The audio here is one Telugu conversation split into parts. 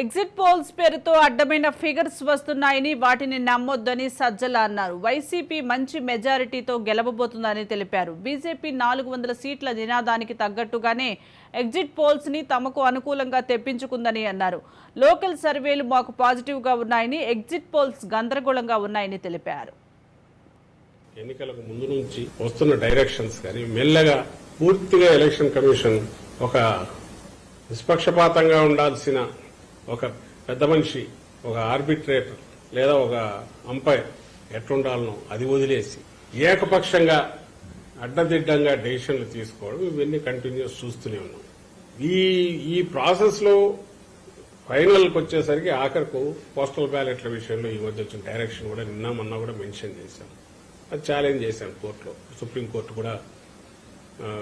ఎగ్జిట్ పోల్స్ పేరుతో అడ్డమైన ఫిగర్స్ వస్తున్నాయని వాటిని నమ్మొద్దని సజ్జల అన్నారు. వైసీపీ మంచి మెజారిటీతో గెలవబోతుందని తెలిపారు. బీజేపీ నాలుగు వందల సీట్ల నినాదానికి తగ్గట్టుగానే ఎగ్జిట్ పోల్స్ని తమకు అనుకూలంగా తెప్పించుకుందని అన్నారు. లోకల్ సర్వేలు మాకు పాజిటివ్గా ఉన్నాయని ఎగ్జిట్ పోల్స్ గందరగోళంగా ఉన్నాయని తెలిపారు. ఎన్నికలకు ముందు నుంచి వస్తున్న డైరెక్షన్స్ కానీ మెల్లగా పూర్తిగా ఎలక్షన్ కమిషన్ ఒక నిష్పక్షపాతంగా ఉండాల్సిన ఒక పెద్ద మనిషి ఒక ఆర్బిట్రేటర్ లేదా ఒక అంపైర్ ఎట్లుండాలనో అది వదిలేసి ఏకపక్షంగా అడ్డదిడ్డంగా డెసిషన్లు తీసుకోవడం ఇవన్నీ కంటిన్యూస్ చూస్తూనే ఉన్నాం. ఈ ఈ ప్రాసెస్లో ఫైనల్కి వచ్చేసరికి ఆఖరకు పోస్టల్ బ్యాలెట్ల విషయంలో ఈ మధ్య వచ్చిన డైరెక్షన్ కూడా నిన్న మొన్న కూడా మెన్షన్ చేశాం. అది ఛాలెంజ్ చేశాం కోర్టులో. సుప్రీంకోర్టు కూడా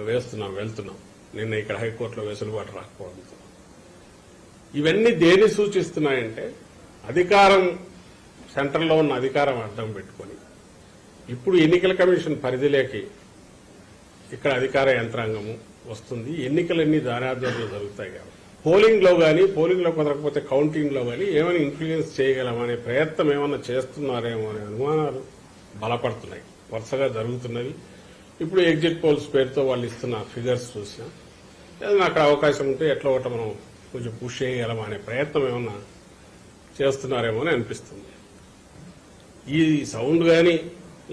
వేస్తున్నాం వెళ్తున్నాం. నిన్న ఇక్కడ హైకోర్టులో వెసులుబాటు రాకపోవడంతో. ఇవన్నీ దేని సూచిస్తున్నాయంటే అధికారం సెంటర్లో ఉన్న అధికారం అడ్డం పెట్టుకొని ఇప్పుడు ఎన్నికల కమిషన్ పరిధిలోకి ఇక్కడ అధికార యంత్రాంగము వస్తుంది. ఎన్నికలన్నీ దారాధ్వర్యంలో జరుగుతాయి కాబట్టి. పోలింగ్లో కానీ పోలింగ్లో కుదరకపోతే కౌంటింగ్లో కానీ ఏమైనా ఇన్ఫ్లుయెన్స్ చేయగలమనే ప్రయత్నం ఏమైనా చేస్తున్నారేమో అనే అనుమానాలు బలపడుతున్నాయి. వరుసగా జరుగుతున్నవి. ఇప్పుడు ఎగ్జిట్ పోల్స్ పేరుతో వాళ్ళు ఇస్తున్న ఫిగర్స్ చూసినా ఏదైనా అక్కడ అవకాశం ఉంటే ఎట్లా ఒకటి మనం కొంచెం పుష్ చేయగలమా అనే ప్రయత్నం ఏమన్నా చేస్తున్నారేమో అని అనిపిస్తుంది. ఈ సౌండ్ కానీ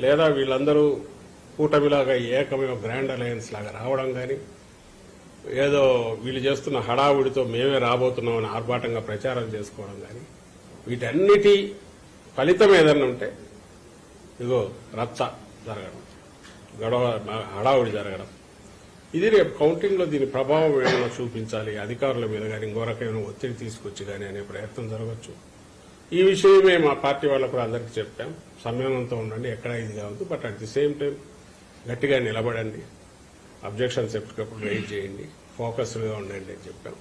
లేదా వీళ్ళందరూ కూటమిలాగా ఏకమైన గ్రాండ్ అలయన్స్ లాగా రావడం కానీ ఏదో వీళ్ళు చేస్తున్న హడావుడితో మేమే రాబోతున్నామని ఆర్భాటంగా ప్రచారం చేసుకోవడం కానీ వీటన్నిటి ఫలితం ఏదన్నా ఉంటే ఇదిగో రచ్చ జరగడం గొడవ హడావుడి జరగడం. ఇది రేపు కౌంటింగ్లో దీని ప్రభావం ఏమైనా చూపించాలి? అధికారుల మీద కానీ ఇంకోరకమైన ఒత్తిడి తీసుకొచ్చి కానీ అనే ప్రయత్నం జరగచ్చు. ఈ విషయమే మా పార్టీ వాళ్ళకు కూడా అందరికీ చెప్పాం. సంయమనంతో ఉండండి ఎక్కడ ఇది కావద్దు but at the same time గట్టిగా నిలబడండి. అబ్జెక్షన్స్ ఎప్పటికప్పుడు రైజ్ చేయండి. ఫోకస్డ్గా ఉండండి అని చెప్పాం.